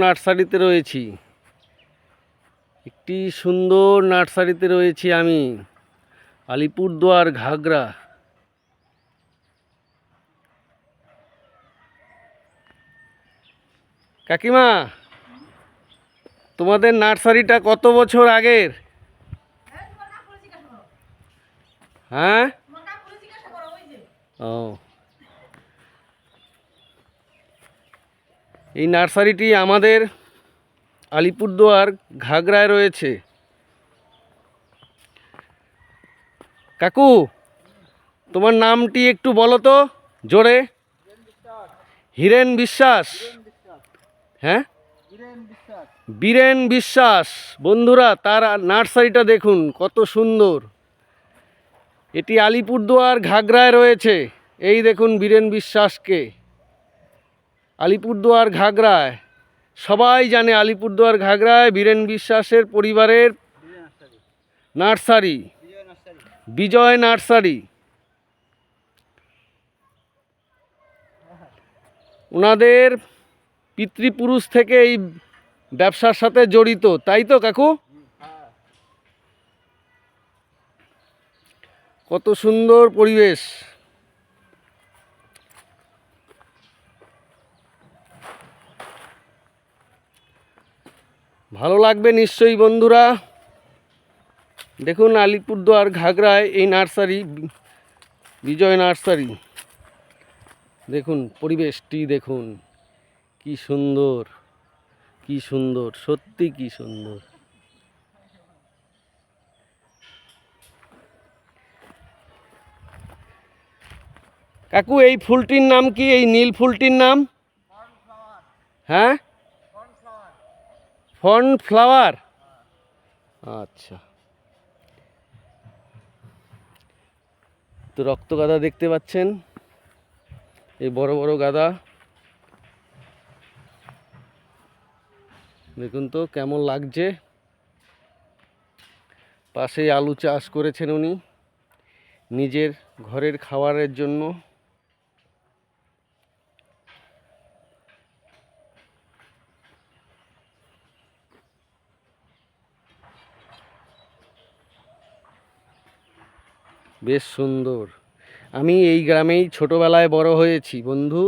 নার্সারিতে রয়েছি। একটি সুন্দর নার্সারিতে রয়েছি আমি। আলিপুরদুয়ার ঘাগরা। কাকিমা তোমাদের নার্সারিটা কত বছর আগের? হ্যাঁ? ও। এই নার্সারিটি আমাদের আলিপুরদুয়ার ঘাগরায় রয়েছে। কাকু, তোমার নামটি একটু বলো তো, জোরে। হিরেন বিশ্বাস। হ্যাঁ? বীরেন বিশ্বাস। বন্ধুরা, তার নার্সারিটা দেখুন, কত সুন্দর। এটি আলিপুরদুয়ার ঘাগরায় রয়েছে। এই দেখুন বীরেন বিশ্বাসকে। আলিপুরদুয়ার ঘাগরায় সবাই জানে আলিপুরদুয়ার ঘাগরায় বীরেন বিশ্বাসের পরিবারের নার্সারি। বিজয় নার্সারি। ওনাদের পিতৃপুরুষ থেকে এই ব্যবসার সাথে জড়িত, তাই তো কাকু? কত সুন্দর পরিবেশ। ভালো লাগবে নিশ্চয়ই বন্ধুরা। দেখুন আলিপুরদুয়ার ঘাগরায় এই নার্সারি, বিজয় নার্সারি। দেখুন পরিবেশটি দেখুন, কি সুন্দর কি সুন্দর, সত্যি কি সুন্দর। কাকু, এই ফুলটির নাম কি? এই নীল ফুলটির নাম? হ্যাঁ? ফ্লাওয়ার। আচ্ছা। তো রক্ত গাদা দেখতে পাচ্ছেন। এই বড় বড় গাদা। দেখুন তো কেমন লাগছে। পাশে আলু চাষ করেছেন উনি। নিজের ঘরের খাবারের জন্য। বেশ সুন্দর। আমি এই গ্রামেই ছোটোবেলায় বড় হয়েছি বন্ধু।